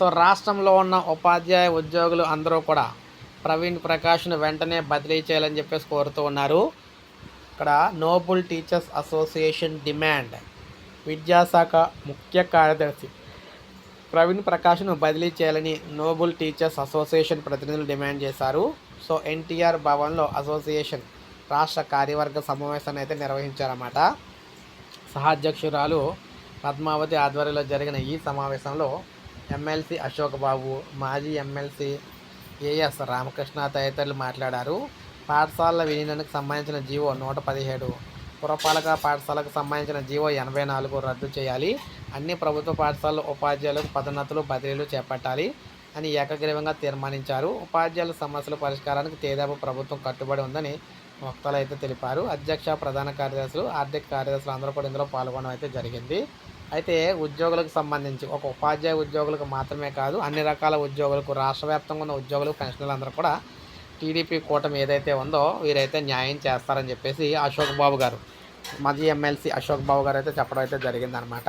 So రాష్ట్రంలో ఉన్న ఉపాధ్యాయ ఉద్యోగులు అందరూ కూడా ప్రవీణ్ ప్రకాష్ను వెంటనే బదిలీ చేయాలని చెప్పేసి కోరుతూ ఉన్నారు. ఇక్కడ నోబుల్ టీచర్స్ అసోసియేషన్ డిమాండ్ విద్యాశాఖ ముఖ్య కార్యదర్శి ప్రవీణ్ ప్రకాష్ను బదిలీ చేయాలని నోబుల్ టీచర్స్ అసోసియేషన్ ప్రతినిధులు డిమాండ్ చేశారు. సో ఎన్టీఆర్ భవన్లో అసోసియేషన్ రాష్ట్ర కార్యవర్గ సమావేశాన్ని అయితే నిర్వహించారన్నమాట. సహాధ్యక్షురాలు పద్మావతి ఆధ్వర్యంలో జరిగిన ఈ సమావేశంలో ఎమ్మెల్సీ అశోక్ బాబు మాజీ ఎమ్మెల్సీ ఏఎస్ రామకృష్ణ తదితరులు మాట్లాడారు. పాఠశాలల విలీనానికి సంబంధించిన జీవో నూట పదిహేడు పురపాలక పాఠశాలకు సంబంధించిన జీవో ఎనభై నాలుగు రద్దు చేయాలి. అన్ని ప్రభుత్వ పాఠశాలల ఉపాధ్యాయులకు పదోన్నతులు బదిలీలు చేపట్టాలి. అని ఏకగ్రీవంగా తీర్మానించారు. ఉపాధ్యాయుల సమస్యల పరిష్కారానికి తేదాపు ప్రభుత్వం కట్టుబడి ఉందని వక్తలు అయితే తెలిపారు. అధ్యక్ష ప్రధాన కార్యదర్శులు ఆర్థిక కార్యదర్శులు అందరూ కూడా ఇందులో పాల్గొనడం అయితే జరిగింది. అయితే ఉద్యోగులకు సంబంధించి ఒక ఉపాధ్యాయ ఉద్యోగులకు మాత్రమే కాదు అన్ని రకాల ఉద్యోగులకు రాష్ట్ర వ్యాప్తంగా ఉన్న ఉద్యోగులు పెన్షన్లు అందరూ కూడా టీడీపీ కూటమి ఏదైతే ఉందో వీరైతే న్యాయం చేస్తారని చెప్పేసి అశోక్ బాబు గారు మాజీ ఎమ్మెల్సీ అశోక్ బాబు గారు అయితే చెప్పడం అయితే జరిగిందనమాట